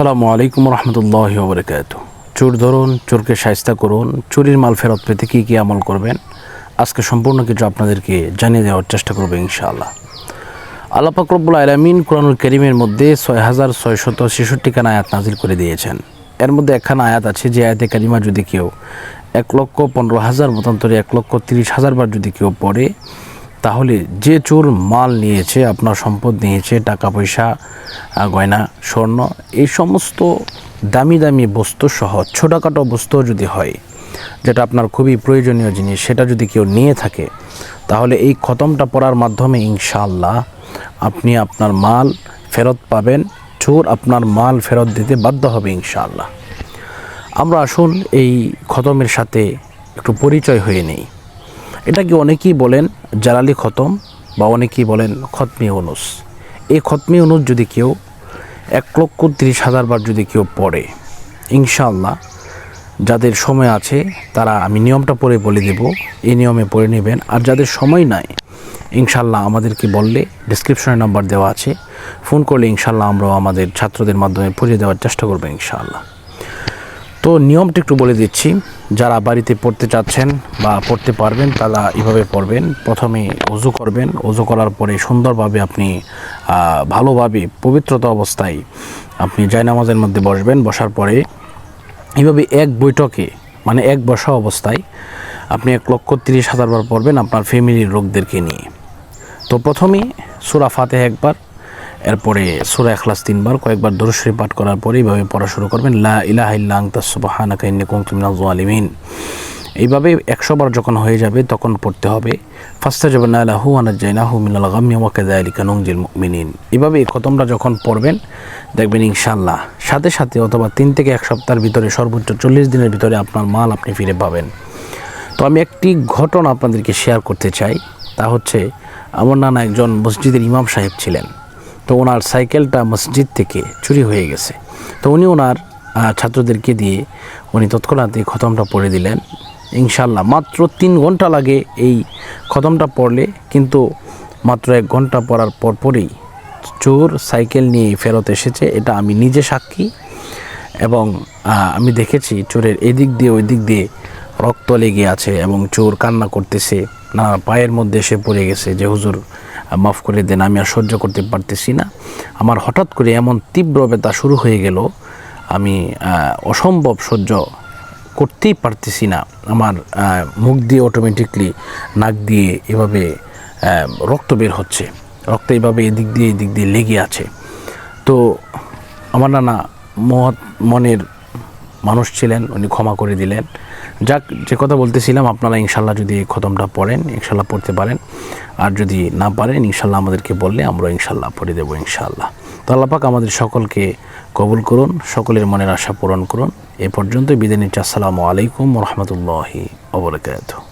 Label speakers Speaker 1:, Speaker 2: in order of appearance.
Speaker 1: আসসালামু আলাইকুম রহমতুল্লাহ বরকাত চোর ধরুন, চোরকে সাহিস্তা করুন, চুরির মাল ফেরত পেতে কী কী আমল করবেন, আজকে সম্পূর্ণ কিছু আপনাদেরকে জানিয়ে দেওয়ার চেষ্টা করব ইনশাআল্লাহ। আল্লাহ পাকরবুল আলমিন কোরআনুল করিমের মধ্যে ছয় হাজার ছয়শত ছেষট্টি খান আয়াত নাজিল করে দিয়েছেন। এর মধ্যে একখানা আয়াত আছে, যে আয়াতে কারিমা যদি কেউ এক লক্ষ পনেরো হাজার, মতান্তরে এক লক্ষ তিরিশ হাজার বার যদি কেউ পড়ে তাহলে যে চোর মাল নিয়েছে, আপনার সম্পদ নিয়েছে টাকা পয়সা গয়না, স্বর্ণ, এই সমস্ত দামি দামি বস্তু সহ, ছোটোখাটো বস্তু যদি হয়, যেটা আপনার খুবই প্রয়োজনীয় জিনিস, সেটা যদি কেউ নিয়ে থাকে, তাহলে এই খতমটা পড়ার মাধ্যমে ইনশাআল্লাহ আপনি আপনার মাল ফেরত পাবেন, চোর আপনার মাল ফেরত দিতে বাধ্য হবে ইনশাআল্লাহ। আমরা আসুন এই খতমের সাথে একটু পরিচয় হয়ে নেই। এটাকে অনেকেই বলেন জালালি খতম বা অনেকেই বলেন খতমি অনুস এই খতমি অনুস যদি কেউ এক লক্ষ তিরিশ হাজার বার যদি কেউ পড়ে ইনশাল্লাহ যাদের সময় আছে তারা আমি নিয়মটা পড়ে বলে দেব, এই নিয়মে পড়ে নেবেন। আর যাদের সময় নাই ইনশাল্লাহ আমাদেরকে বললে ডিসক্রিপশনে নাম্বার দেওয়া আছে। ফোন করলে ইনশাল্লাহ আমরাও আমাদের ছাত্রদের মাধ্যমে পড়িয়ে দেওয়ার চেষ্টা করব ইনশাআল্লাহ। তো নিয়মটা একটু বলে দিচ্ছি। যারা বাড়িতে পড়তে চাচ্ছেন বা পড়তে পারবেন, তারা এভাবে পড়বেন। প্রথমে অজু করবেন। অজু করার পরে সুন্দরভাবে আপনি ভালোভাবে পবিত্রতা অবস্থায় আপনি জায়নামাজের মধ্যে বসবেন। বসার পরে এইভাবে এক বৈঠকে মানে এক বসা অবস্থায় আপনি এক লক্ষ তিরিশ হাজার বার পড়বেন আপনার ফ্যামিলির লোকদেরকে নিয়ে। তো প্রথমে সুরা ফাতে একবার এরপরে সুরা এখলাস তিনবার, কয়েকবার দরশরী পাঠ করার পরে এইভাবে পড়া শুরু করবেন, লা ইলাহা এইভাবে একশো বার যখন হয়ে যাবে, তখন পড়তে হবে, ফাস্তাজাবনা লাহু আনাজ্জাইনাহু মিনাল গাম্মি ওয়া কাযালিকা নুনজিল মুমিনিন। এইভাবে এই খতমটা যখন পড়বেন, দেখবেন ইনশাল্লাহ সাথে সাথে অথবা তিন থেকে এক সপ্তাহের ভিতরে, সর্বোচ্চ চল্লিশ দিনের ভিতরে আপনার মাল আপনি ফিরে পাবেন। তো আমি একটি ঘটনা আপনাদেরকে শেয়ার করতে চাই, তা হচ্ছে, আমার নানা একজন মসজিদের ইমাম সাহেব ছিলেন। তো ওনার সাইকেলটা মসজিদ থেকে চুরি হয়ে গেছে। তো উনি ওনার ছাত্রদেরকে দিয়ে উনি তৎক্ষণাৎ এই খতমটা পড়ে দিলেন। ইনশাল্লাহ মাত্র তিন ঘণ্টা লাগে এই খতমটা পড়লে, কিন্তু মাত্র এক ঘণ্টা পড়ার পরপরই চোর সাইকেল নিয়ে ফেরত এসেছে। এটা আমি নিজে সাক্ষী এবং আমি দেখেছি চোরের এদিক দিয়ে ওই দিক দিয়ে রক্ত লেগে আছে এবং চোর কান্না করতেছে না পায়ের মধ্যে এসে পড়ে গেছে যে হুজুর মাফ করে দেন, আমি আর সহ্য করতে পারতেছি না। আমার হঠাৎ করে এমন তীব্র ব্যথা শুরু হয়ে গেল, আমি অসম্ভব সহ্য করতেই পারতেছি না। আমার মুখ দিয়ে অটোমেটিকলি নাক দিয়ে এভাবে রক্ত বের হচ্ছে। রক্ত এইভাবে এদিক দিয়ে এদিক দিয়ে লেগে আছে। তো আমার নানা মহৎ মনের মানুষ ছিলেন, উনি ক্ষমা করে দিলেন। যাক, যে কথা বলতেছিলাম, আপনারা ইনশাল্লাহ যদি এই খতমটা পড়েন, ইনশাল্লাহ পড়তে পারেন। আর যদি না পারেন, ইনশাল্লাহ আমাদেরকে বললে আমরা ইনশাল্লাহ পড়ে দেবো ইনশাল্লাহ। তো আল্লাপাক আমাদের সকলকে কবুল করুন, সকলের মনের আশা পূরণ করুন। এ পর্যন্ত বিদায় নিচ্ছি। আসসালামু আলাইকুম রহমতুল্লাহি ওবরাকাতুহ